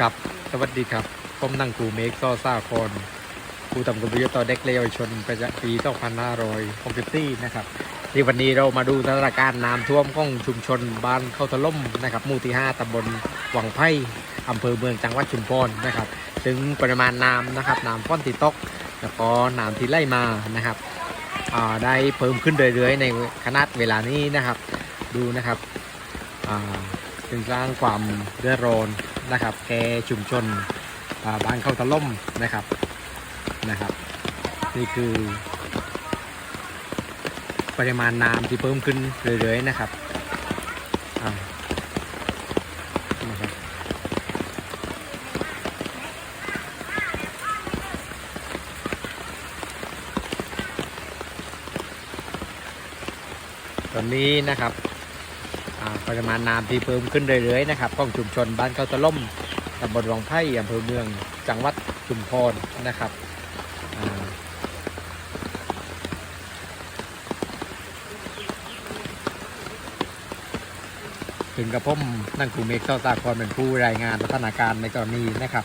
ครับสวัสดีครับผมนั่งกูเมกซอซาคอนกูทำกุญยต่อเด็กและเยวชนประจำปี 2564 นะครับที่วันนี้เรามาดูสถานการณ์น้ำท่วมของชุมชนบ้านเข้าถล่มนะครับหมู่ที่ 5ตำบลวังไผ่อำเภอเมืองจังหวัดชุมพรนะครับ ถึงปริมาณน้ำนะครับน้ำฟ้อนติดตก แล้วก็น้ำที่ไหล่มานะครับได้เพิ่มขึ้นเรื่อยๆ ในขนาดเวลานี้นะครับ ดูนะครับถึงสร้างความเดือดร้อน นะครับแกชุมชนบ้านเข้าตะล่มนะครับนะครับ นี่คือ ปริมาณน้ำที่เพิ่มขึ้นเรื่อยๆนะครับอ่านะครับตอนนี้นะครับ ปริมาณน้ำที่เพิ่มขึ้นเรื่อยๆนะครับของชุมชนบ้านเขาตะล่มตำบลวังไผ่อำเภอเมืองจังหวัดชุมพรนะครับถึงกับผมนั่งกลุ่มเมฆเจ้าตาครเป็นผู้รายงานสถานการณ์ในกรณีนะครับ